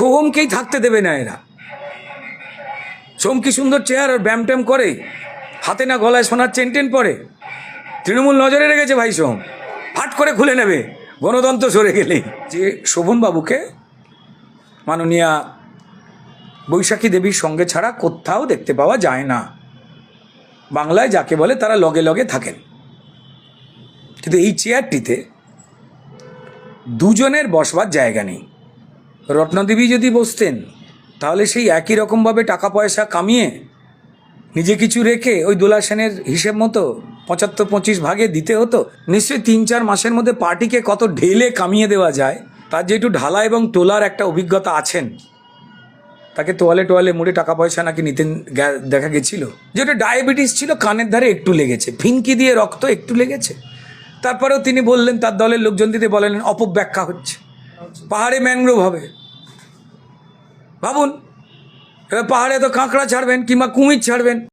সোহমকেই থাকতে দেবে না এরা। সোম কি সুন্দর চেয়ার আর ব্যায়াম ট্যাম করে, হাতে না গলায় সোনার চেন টেন পরে। তৃণমূল নজরে রেখেছে ভাই সোম ফাট করে খুলে নেবে। গণতন্ত্র সরে গেলেই যে শোভনবাবুকে মাননীয়া বৈশাখী দেবীর সঙ্গে ছাড়া কোথাও দেখতে পাওয়া যায় না। বাংলায় যাকে বলে তারা লগে লগে থাকেন। কিন্তু এই চেয়ারটিতে দুজনের বসবার জায়গা নেই। রত্নদেবী যদি বসতেন, তাহলে সেই একই রকমভাবে টাকা পয়সা কামিয়ে নিজে কিছু রেখে ওই দোলা সেনের হিসেব মতো পঁচাত্তর পঁচিশ ভাগে দিতে হতো। নিশ্চয়ই তিন চার মাসের মধ্যে পার্টিকে কত ঢেলে কামিয়ে দেওয়া যায়, তার যেহেতু ঢালা এবং তোলার একটা অভিজ্ঞতা আছেন, তাকে তোয়ালে টোয়ালে মুড়ে টাকা পয়সা নাকি নিতেন গে- দেখা গেছিল। যেটা ডায়াবেটিস ছিল, কানের ধারে একটু লেগেছে, ফিনকি দিয়ে রক্ত একটু লেগেছে। তারপরেও তিনি বললেন, তার দলের লোকজন দিতে বলেন, অপব্যাখ্যা হচ্ছে। পাহাড়ে ম্যানগ্রোভ হবে। ভাবুন এবার পাহাড়ে তো কাঁকড়া ছাড়বেন কিংবা কুমির ছাড়বেন।